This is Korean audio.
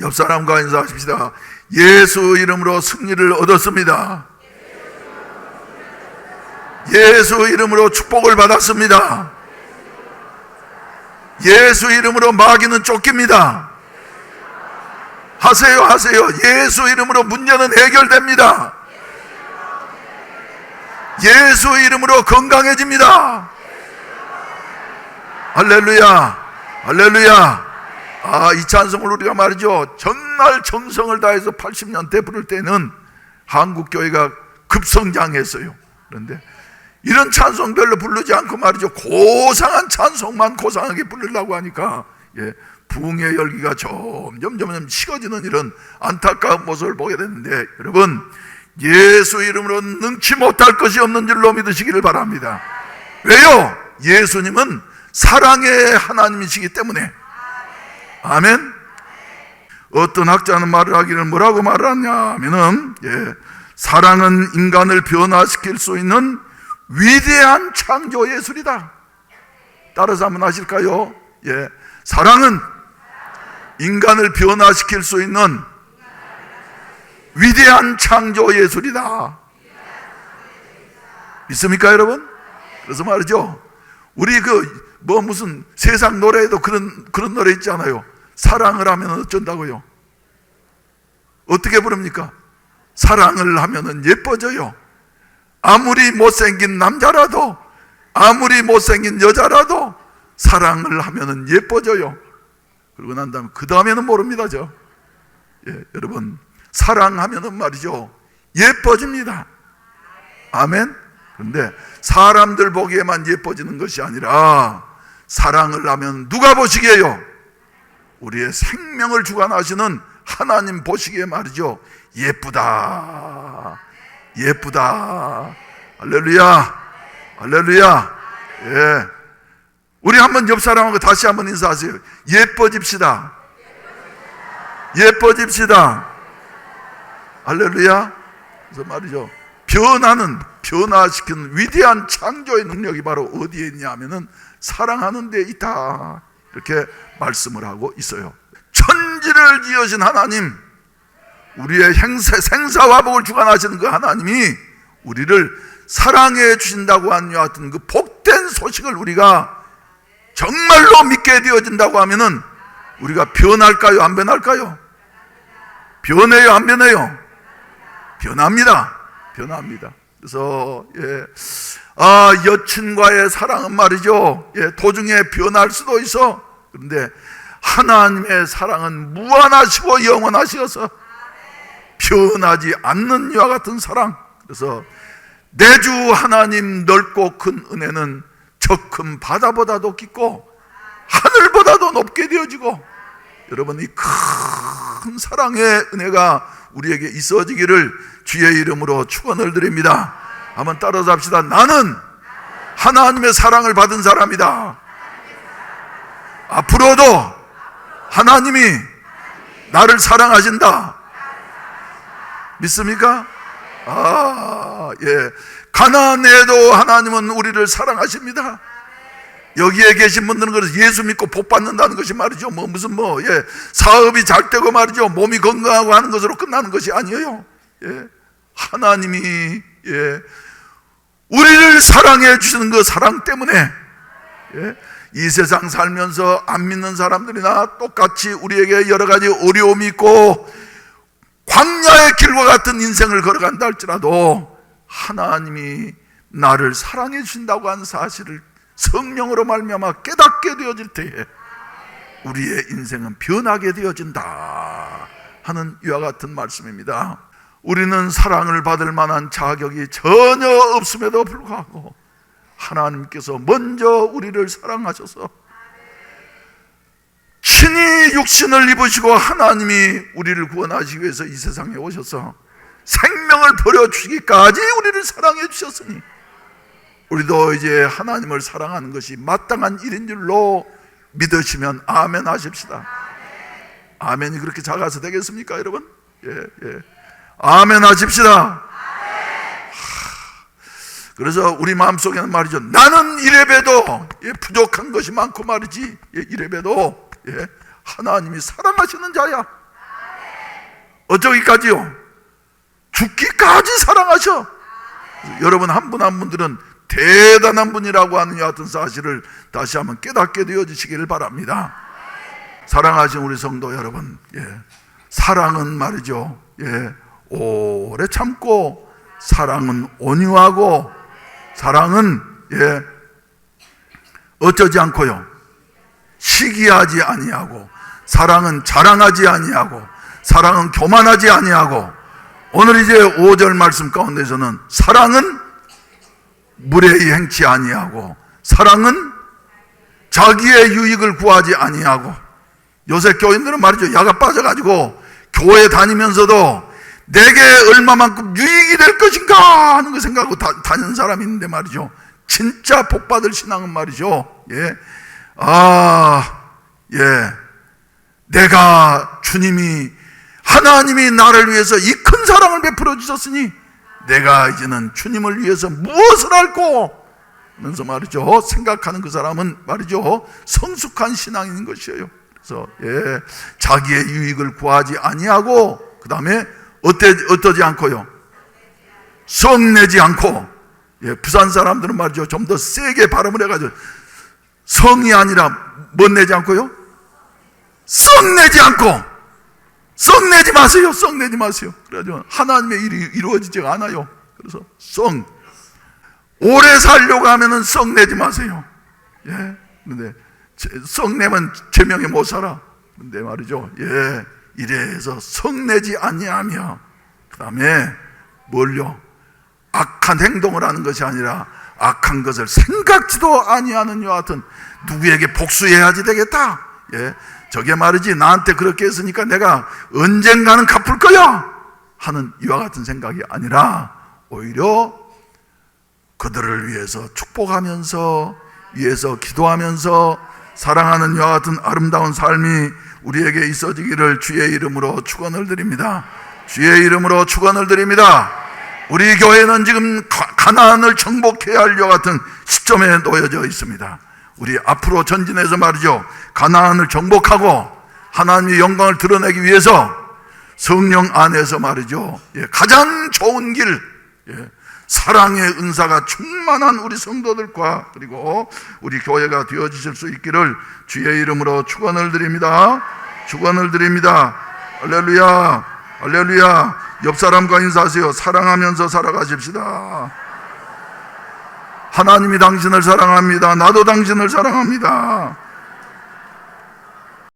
옆 사람과 인사하십시다. 예수 이름으로 승리를 얻었습니다. 예수 이름으로 축복을 받았습니다. 예수 이름으로 마귀는 쫓깁니다. 하세요, 하세요. 예수 이름으로 문제는 해결됩니다. 예수 이름으로 건강해집니다. 할렐루야, 할렐루야. 아, 이 찬송을 우리가 말이죠. 정말 정성을 다해서 80년대 부를 때는 한국교회가 급성장했어요. 그런데 이런 찬송 별로 부르지 않고 말이죠. 고상한 찬송만 고상하게 부르려고 하니까, 예, 부흥의 열기가 점점 점점 식어지는 이런 안타까운 모습을 보게 되는데, 여러분, 예수 이름으로 능치 못할 것이 없는 줄로 믿으시기를 바랍니다. 왜요? 예수님은 사랑의 하나님이시기 때문에. 아멘. 어떤 학자는 말을 하기를 뭐라고 말을 하냐 하면은, 예, 사랑은 인간을 변화시킬 수 있는 위대한 창조 예술이다. 따라서 한번 하실까요? 예. 사랑은 인간을 변화시킬 수 있는 위대한 창조 예술이다. 믿습니까, 여러분? 그래서 말이죠. 우리 그, 뭐 무슨 세상 노래에도 그런, 그런 노래 있잖아요. 사랑을 하면 어쩐다고요? 어떻게 부릅니까? 사랑을 하면 예뻐져요. 아무리 못생긴 남자라도, 아무리 못생긴 여자라도 사랑을 하면 예뻐져요. 그러고 난 다음에, 그 다음에는 모릅니다, 저. 예, 여러분, 사랑하면은 말이죠. 예뻐집니다. 아멘? 그런데 사람들 보기에만 예뻐지는 것이 아니라 사랑을 하면 누가 보시기에요? 우리의 생명을 주관하시는 하나님 보시기에 말이죠. 예쁘다. 예쁘다. 할렐루야. 할렐루야. 예. 우리 한번 옆 사람하고 다시 한번 인사하세요. 예뻐집시다. 예뻐집시다. 할렐루야. 그래서 말이죠. 변화는 변화시키는 위대한 창조의 능력이 바로 어디에 있냐 하면은 사랑하는 데 있다. 이렇게 말씀을 하고 있어요. 천지를 지으신 하나님, 우리의 행세, 생사화복을 주관하시는 그 하나님이 우리를 사랑해 주신다고 이와 같은 그 복된 소식을 우리가 정말로 믿게 되어진다고 하면은 우리가 변할까요? 안 변할까요? 변해요? 안 변해요? 변합니다. 변합니다. 그래서 예. 아, 여친과의 사랑은 말이죠. 예, 도중에 변할 수도 있어. 그런데 하나님의 사랑은 무한하시고 영원하시어서 변하지 않는 이와 같은 사랑. 그래서 내 주 하나님 넓고 큰 은혜는 저 큰 바다보다도 깊고 하늘보다도 높게 되어지고 여러분 이 큰 사랑의 은혜가 우리에게 있어지기를 주의 이름으로 축원을 드립니다. 한번 따라서 합시다. 나는 하나님의 사랑을 받은 사람이다. 앞으로도 하나님이 나를 사랑하신다. 믿습니까? 아, 예. 가난해도 하나님은 우리를 사랑하십니다. 여기에 계신 분들은 그래서 예수 믿고 복 받는다는 것이 말이죠. 뭐 무슨 뭐, 예. 사업이 잘 되고 말이죠. 몸이 건강하고 하는 것으로 끝나는 것이 아니에요. 예. 하나님이, 예. 우리를 사랑해 주시는 그 사랑 때문에, 예. 이 세상 살면서 안 믿는 사람들이나 똑같이 우리에게 여러 가지 어려움이 있고 광야의 길과 같은 인생을 걸어간다 할지라도 하나님이 나를 사랑해 주신다고 하는 사실을 성령으로 말미암아 깨닫게 되어질 때에 우리의 인생은 변하게 되어진다 하는 이와 같은 말씀입니다. 우리는 사랑을 받을 만한 자격이 전혀 없음에도 불구하고 하나님께서 먼저 우리를 사랑하셔서 친히 육신을 입으시고 하나님이 우리를 구원하시기 위해서 이 세상에 오셔서 생명을 버려주기까지 우리를 사랑해 주셨으니 우리도 이제 하나님을 사랑하는 것이 마땅한 일인 줄로 믿으시면 아멘 하십시다. 아멘이 그렇게 작아서 되겠습니까, 여러분? 예, 예. 아멘 하십시다. 그래서 우리 마음속에는 말이죠. 나는 이래봬도 예, 부족한 것이 많고 말이지. 예, 이래봬도 예, 하나님이 사랑하시는 자야. 어쩌기까지요? 죽기까지 사랑하셔. 여러분 한 분 한 분들은 대단한 분이라고 하는 여하튼 사실을 다시 한번 깨닫게 되어지시기를 바랍니다. 사랑하신 우리 성도 여러분, 예. 사랑은 말이죠. 예. 오래 참고, 사랑은 온유하고, 사랑은, 예. 어쩌지 않고요. 시기하지 아니하고, 사랑은 자랑하지 아니하고, 사랑은 교만하지 아니하고, 오늘 이제 5절 말씀 가운데서는 사랑은 무례히 행치 아니하고 사랑은 자기의 유익을 구하지 아니하고 요새 교인들은 말이죠 야가 빠져가지고 교회 다니면서도 내게 얼마만큼 유익이 될 것인가 하는 거 생각하고 다, 다니는 사람이 있는데 말이죠 진짜 복받을 신앙은 말이죠 예. 아, 예. 내가 주님이 하나님이 나를 위해서 이 큰 사랑을 베풀어 주셨으니 내가 이제는 주님을 위해서 무엇을 할고 면서 말이죠 생각하는 그 사람은 말이죠 성숙한 신앙인 것이에요. 그래서 예 자기의 유익을 구하지 아니하고 그 다음에 어때 어떠지 않고요 성내지 않고 예 부산 사람들은 말이죠 좀 더 세게 발음을 해가지고 성이 아니라 못 내지 않고요 성내지 않고 썩내지 마세요. 썩내지 마세요. 그래가지고 하나님의 일이 이루어지지 않아요. 그래서 썩 오래 살려고 하면은 썩내지 마세요. 예. 근데 썩내면 제명에 못 살아. 근데 말이죠. 예. 이래서 썩내지 아니하며 그다음에 뭘요? 악한 행동을 하는 것이 아니라 악한 것을 생각지도 아니하는 여 같은 누구에게 복수해야지 되겠다. 예. 저게 말이지 나한테 그렇게 했으니까 내가 언젠가는 갚을 거야 하는 이와 같은 생각이 아니라 오히려 그들을 위해서 축복하면서 위해서 기도하면서 사랑하는 이와 같은 아름다운 삶이 우리에게 있어지기를 주의 이름으로 축원을 드립니다. 주의 이름으로 축원을 드립니다. 우리 교회는 지금 가나안을 정복해야 할 이와 같은 시점에 놓여져 있습니다. 우리 앞으로 전진해서 말이죠. 가나안을 정복하고 하나님의 영광을 드러내기 위해서 성령 안에서 말이죠. 예, 가장 좋은 길, 예, 사랑의 은사가 충만한 우리 성도들과 그리고 우리 교회가 되어지실 수 있기를 주의 이름으로 축원을 드립니다. 축원을 드립니다. 할렐루야, 할렐루야. 옆 사람과 인사하세요. 사랑하면서 살아가십시다. 하나님이 당신을 사랑합니다. 나도 당신을 사랑합니다.